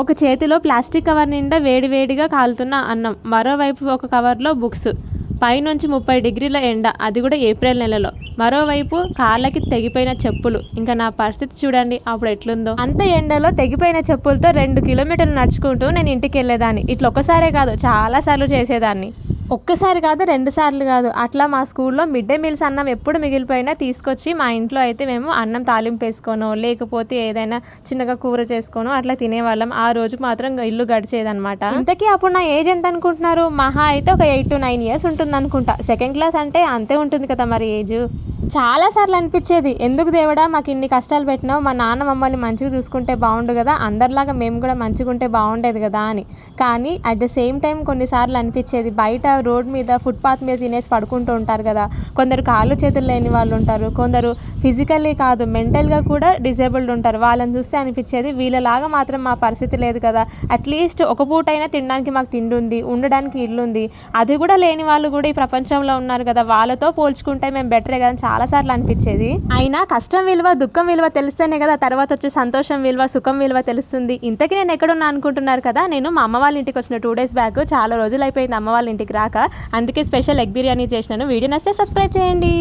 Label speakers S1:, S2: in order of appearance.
S1: ఒక చేతిలో plastic cover నిండా వేడివేడిగా కాలుతున్న అన్నం మరోవైపు ఒక కవర్లో బుక్స్. పైనుంచి ముప్పై డిగ్రీల ఎండ అది కూడా ఏప్రిల్ నెలలో. మరోవైపు కాళ్ళకి తెగిపోయిన చెప్పులు. ఇంకా నా పరిస్థితి చూడండి అప్పుడు ఎట్లుందో. అంత ఎండలో తెగిపోయిన చెప్పులతో రెండు కిలోమీటర్లు నడుచుకుంటూ నేను ఇంటికి వెళ్ళేదాన్ని ఇట్లా ఒక్కసారే కాదు చాలాసార్లు చేసేదాన్ని. ఒక్కసారి కాదు రెండు సార్లు కాదు. అట్లా మా స్కూల్లో మిడ్ డే మీల్స్ అన్నం ఎప్పుడు మిగిలిపోయినా తీసుకొచ్చి మా ఇంట్లో అయితే మేము అన్నం తాలింపు వేసుకోనో లేకపోతే ఏదైనా చిన్నగా కూర చేసుకోనో అట్లా తినేవాళ్ళం. ఆ రోజు మాత్రం ఇల్లు గడిచేదన్నమాట. ఇంతకీ అప్పుడు నా ఏజ్ ఎంత అనుకుంటున్నారు మహా అయితే ఒక ఎయిట్ టు నైన్ ఇయర్స్ ఉంటుంది అనుకుంటా సెకండ్ క్లాస్ అంటే అంతే ఉంటుంది కదా మరి ఏజ్. చాలా సార్లు అనిపించేది. ఎందుకు దేవుడా మాకు ఇన్ని కష్టాలు పెట్టినావు? మా నాన్న మమ్మల్ని మంచిగా చూసుకుంటే బాగుండు కదా అందరిలాగా మేము కూడా మంచిగా ఉంటే బాగుండేది కదా అని. కానీ అట్ ద సేమ్ టైం కొన్నిసార్లు అనిపించేది. బయట రోడ్ మీద ఫుట్పాత్ మీద తినేసి పడుకుంటూ ఉంటారు కదా. కొందరు కాళ్ళు చేతులు లేని వాళ్ళు ఉంటారు. కొందరు ఫిజికల్లీ కాదు మెంటల్గా కూడా డిజేబుల్డ్ ఉంటారు. వాళ్ళని చూస్తే అనిపించేది వీళ్ళలాగా మాత్రం మా పరిస్థితి లేదు కదా. అట్లీస్ట్ ఒక పూట అయినా తినడానికి మాకు తిండి ఉంది ఉండడానికి ఇల్లు ఉంది అది కూడా లేని వాళ్ళు కూడా ఈ ప్రపంచంలో ఉన్నారు కదా. వాళ్ళతో పోల్చుకుంటే మేము బెటరే కదా చాలాసార్లు అనిపించేది. అయినా కష్టం విలువ దుఃఖం విలువ తెలిస్తేనే కదా తర్వాత వచ్చే సంతోషం విలువ సుఖం విలువ తెలుస్తుంది. ఇంతకీ నేను ఎక్కడున్నా అనుకుంటున్నారు కదా. నేను మా అమ్మ వాళ్ళ ఇంటికి వచ్చిన టూ డేస్ బ్యాక్ చాలా రోజులు అయిపోయింది అమ్మ వాళ్ళ ఇంటికి రా రాక అందుకే స్పెషల్ ఎగ్ బిర్యానీ చేసినాను. వీడియో నస్తే సబ్స్క్రైబ్ చేయండి.